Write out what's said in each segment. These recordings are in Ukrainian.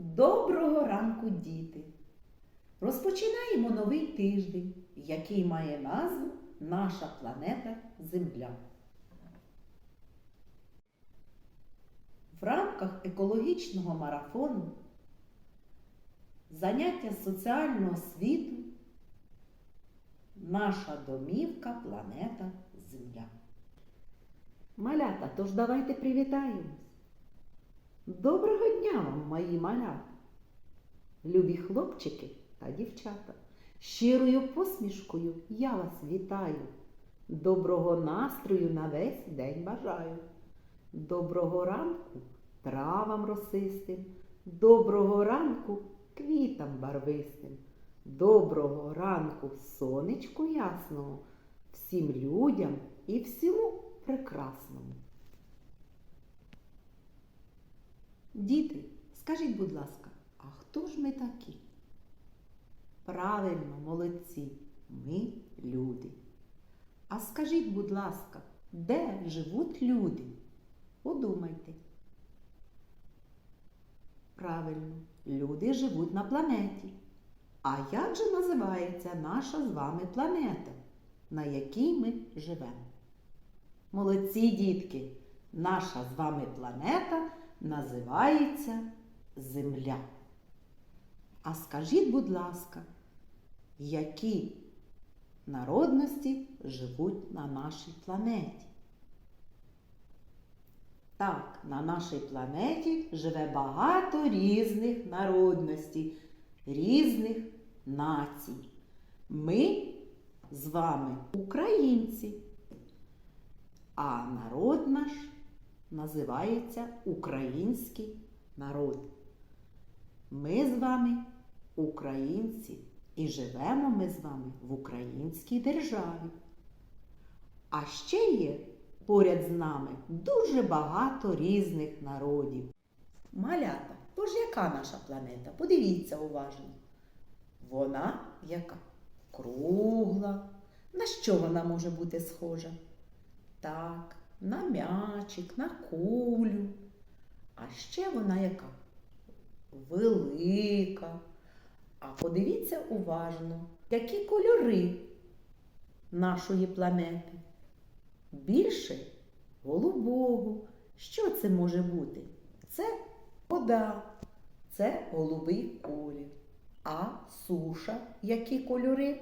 Доброго ранку, діти! Розпочинаємо новий тиждень, який має назву Наша планета Земля. В рамках екологічного марафону заняття соціального світу Наша домівка планета Земля. Малята, тож давайте привітаємось. Доброго дня вам, мої малята! Любі хлопчики та дівчата, щирою посмішкою я вас вітаю. Доброго настрою на весь день бажаю. Доброго ранку травам росистим, доброго ранку квітам барвистим, доброго ранку сонечку ясного, всім людям і всьому прекрасному. Діти, скажіть, будь ласка, а хто ж ми такі? Правильно, молодці, ми люди. А скажіть, будь ласка, де живуть люди? Подумайте. Правильно, люди живуть на планеті. А як же називається наша з вами планета, на якій ми живемо? Молодці дітки, наша з вами планета називається Земля. А скажіть, будь ласка, які народності живуть на нашій планеті? Так, на нашій планеті живе багато різних народностей, різних націй. Ми з вами українці, а народ наш називається український народ. Ми з вами українці і живемо ми з вами в українській державі. А ще є поряд з нами дуже багато різних народів. Малята, тож яка наша планета? Подивіться уважно. Вона яка? Кругла. На що вона може бути схожа? Так, на м'ячик, на кулю. А ще вона яка? Велика. А подивіться уважно, які кольори нашої планети. Більше голубого. Що це може бути? Це вода, це голубий колір. А суша, які кольори?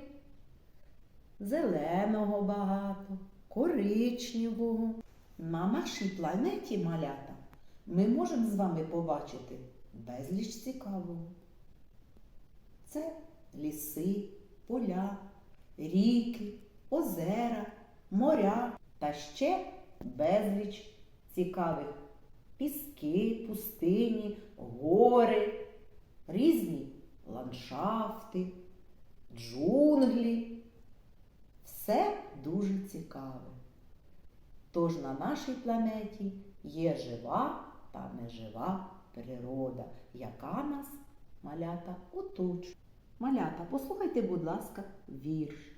Зеленого багато, коричневого. На нашій планеті малята ми можемо з вами побачити безліч цікавого. Це ліси, поля, ріки, озера, моря та ще безліч цікавих піски, пустині, гори, різні ландшафти, джунглі. Все дуже цікаве. Тож на нашій планеті є жива та нежива природа, яка нас, малята, оточує. Малята, послухайте, будь ласка, вірш.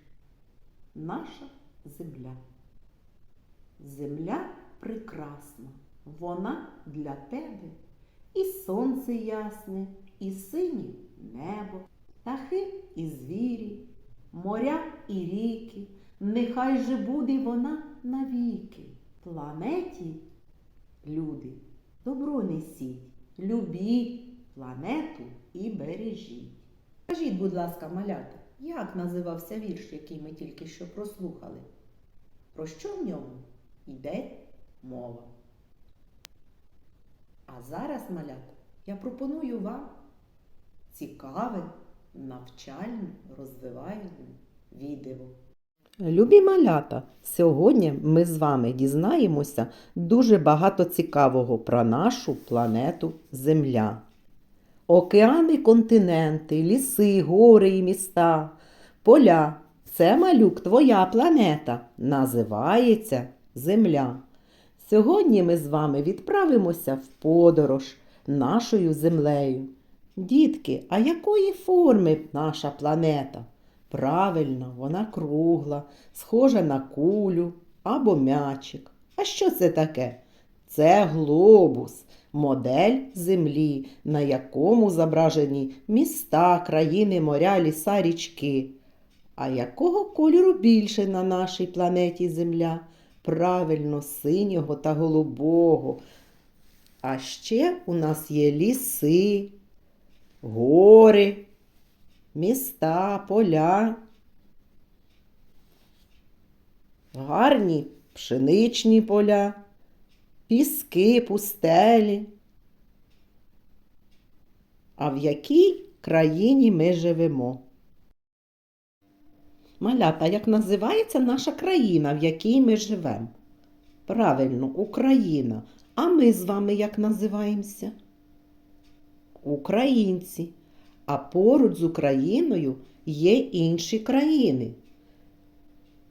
Наша земля. Земля прекрасна, вона для тебе. І сонце ясне, і синє небо, птахи і звірі, моря і ріки. Нехай же буде вона навіки. Планеті, люди, добро несіть, любіть планету і бережіть. Скажіть, будь ласка, малята, як називався вірш, який ми тільки що прослухали? Про що в ньому йде мова? А зараз, малята, я пропоную вам цікаве, навчальне, розвивальне відео. Любі малята, сьогодні ми з вами дізнаємося дуже багато цікавого про нашу планету Земля. Океани, континенти, ліси, гори і міста, поля це малюк твоя планета, називається Земля. Сьогодні ми з вами відправимося в подорож нашою землею. Дітки, а якої форми наша планета? Правильно, вона кругла, схожа на кулю або м'ячик. А що це таке? Це глобус. модель землі, на якому зображені міста, країни, моря, ліса, річки. А якого кольору більше на нашій планеті Земля? Правильно, синього та голубого. А ще у нас є ліси, гори, міста, поля, гарні пшеничні поля, піски, пустелі. А в якій країні ми живемо? Малята, як називається наша країна, в якій ми живемо? Правильно, Україна. А ми з вами як називаємося? Українці. А поруч з Україною є інші країни.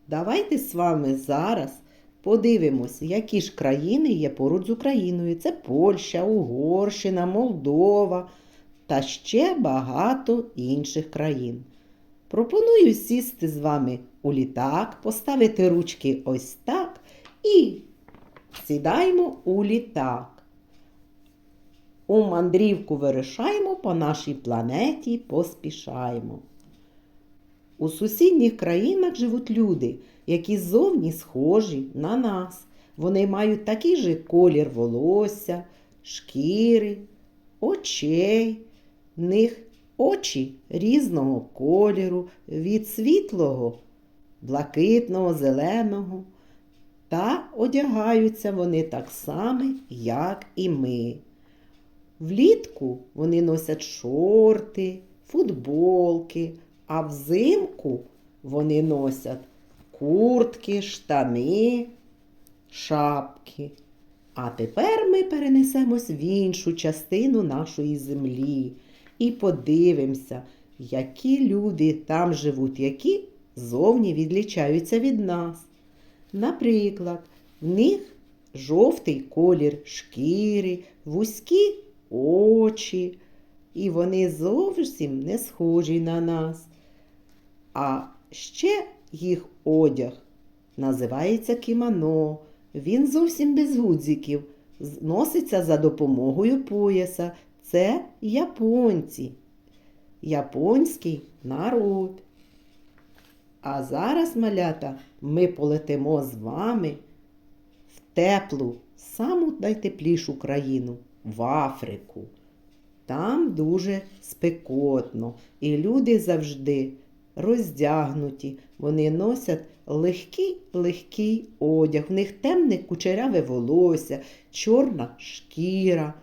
Давайте з вами зараз подивимось, які ж країни є поруч з Україною. Це Польща, Угорщина, Молдова та ще багато інших країн. Пропоную сісти з вами у літак, поставити ручки ось так і сідаємо у літак. У мандрівку вирушаємо по нашій планеті, поспішаємо. У сусідніх країнах живуть люди, які зовні схожі на нас. Вони мають такий же колір волосся, шкіри, очей. В них очі різного кольору, від світлого, блакитного, зеленого. Та одягаються вони так само, як і ми. Влітку вони носять шорти, футболки, а взимку вони носять куртки, штани, шапки. А тепер ми перенесемось в іншу частину нашої землі і подивимося, які люди там живуть, які зовні відлічаються від нас. Наприклад, в них жовтий колір шкіри, вузькі очі, і вони зовсім не схожі на нас. А ще їх одяг називається кімоно. Він зовсім без гудзиків, з- носиться за допомогою пояса. Це японці, японський народ. А зараз, малята, ми полетимо з вами в теплу, саму найтеплішу країну в Африку. Там дуже спекотно, і люди завжди роздягнуті. Вони носять легкий легкий одяг. В них темне кучеряве волосся, чорна шкіра.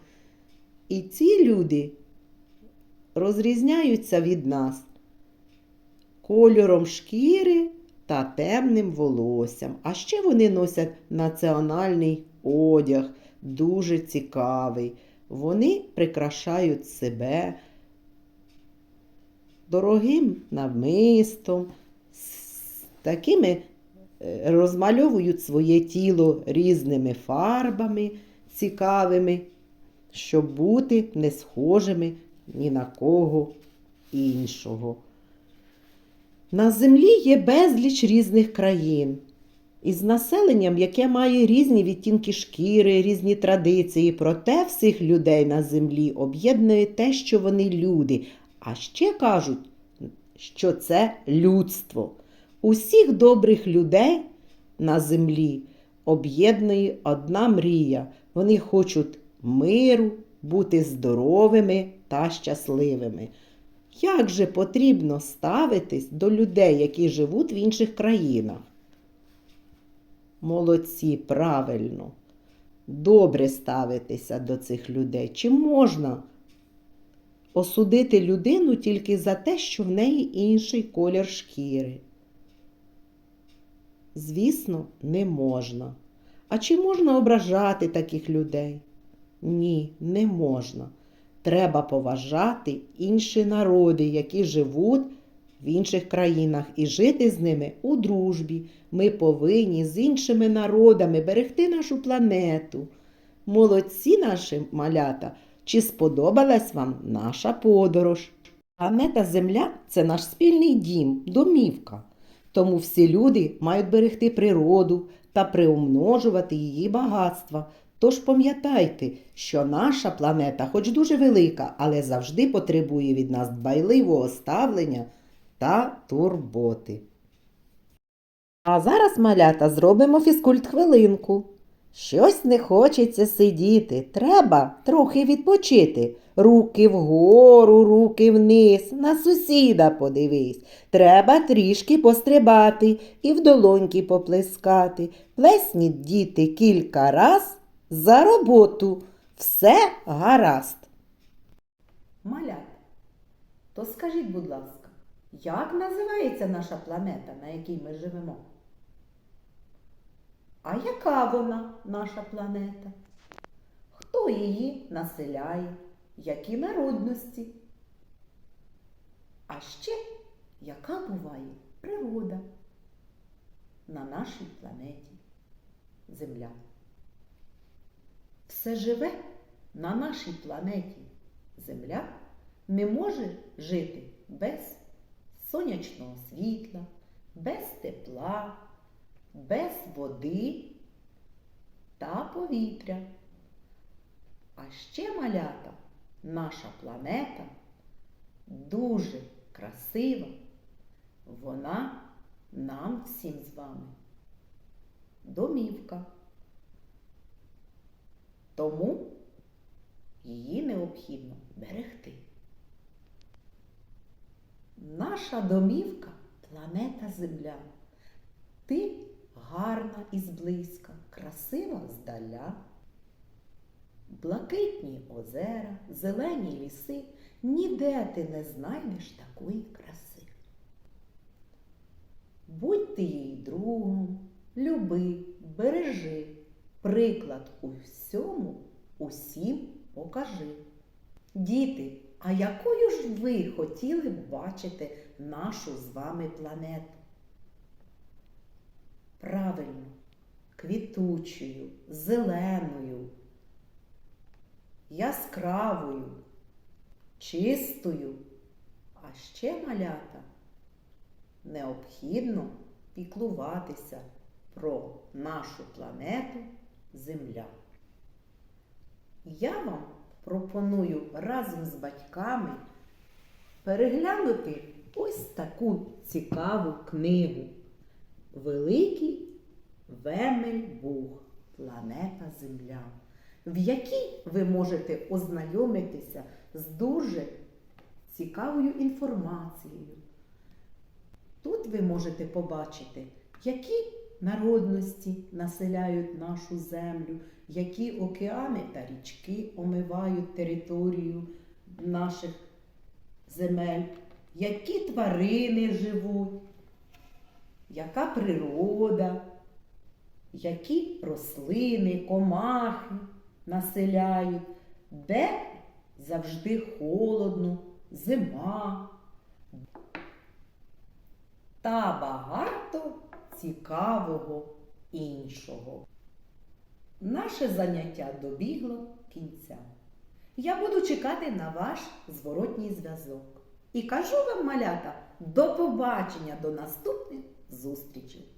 І ці люди розрізняються від нас кольором шкіри та темним волоссям. А ще вони носять національний одяг, дуже цікавий. Вони прикрашають себе дорогим намистом, такими е, розмальовують своє тіло різними фарбами цікавими, щоб бути не схожими ні на кого іншого. На землі є безліч різних країн. Із населенням, яке має різні відтінки шкіри, різні традиції, проте всіх людей на землі об'єднує те, що вони люди. А ще кажуть, що це людство. Усіх добрих людей на землі об'єднує одна мрія. Вони хочуть миру, бути здоровими та щасливими. Як же потрібно ставитись до людей, які живуть в інших країнах? Молодці, правильно. Добре ставитися до цих людей. Чи можна осудити людину тільки за те, що в неї інший колір шкіри? Звісно, не можна. А чи можна ображати таких людей? Ні, не можна. Треба поважати інші народи, які живуть в інших країнах, і жити з ними у дружбі. Ми повинні з іншими народами берегти нашу планету. Молодці наші малята! Чи сподобалась вам наша подорож? Планета Земля це наш спільний дім, домівка. Тому всі люди мають берегти природу та приумножувати її багатства. Тож пам'ятайте, що наша планета, хоч дуже велика, але завжди потребує від нас дбайливого ставлення та турботи. А зараз, малята, зробимо фізкульт хвилинку. Щось не хочеться сидіти, треба трохи відпочити. Руки вгору, руки вниз, на сусіда подивись. Треба трішки пострибати і в долоньки поплескати. Плесніть діти кілька раз за роботу. Все гаразд. Малят, то скажіть, будь ласка, як називається наша планета, на якій ми живемо? А яка вона, наша планета? Хто її населяє? Які народності? А ще яка буває природа на нашій планеті Земля? Все живе на нашій планеті Земля не може жити без сонячного світла, без тепла, без води та повітря. А ще малята, наша планета дуже красива. Вона нам всім з вами домівка. Тому її необхідно берегти. Наша домівка планета Земля. Ти гарна і зблизька, красива здаля. Блакитні озера, зелені ліси, ніде ти не знайдеш такої краси. Будь ти їй другом, люби, бережи, приклад у всьому усім покажи. Діти, а якою ж ви хотіли б бачити нашу з вами планету? Правильно, квітучою, зеленою, яскравою, чистою, а ще малята необхідно піклуватися про нашу планету Земля. Я вам пропоную разом з батьками переглянути ось таку цікаву книгу Великий Вемель Буг Планета Земля, в якій ви можете ознайомитися з дуже цікавою інформацією. Тут ви можете побачити, які народності населяють нашу землю, які океани та річки омивають територію наших земель, які тварини живуть, яка природа, які рослини, комахи населяють, де завжди холодно, зима та багато цікавого іншого. Наше заняття добігло кінця. Я буду чекати на ваш зворотній зв'язок. І кажу вам, малята, до побачення, до наступних зустрічей!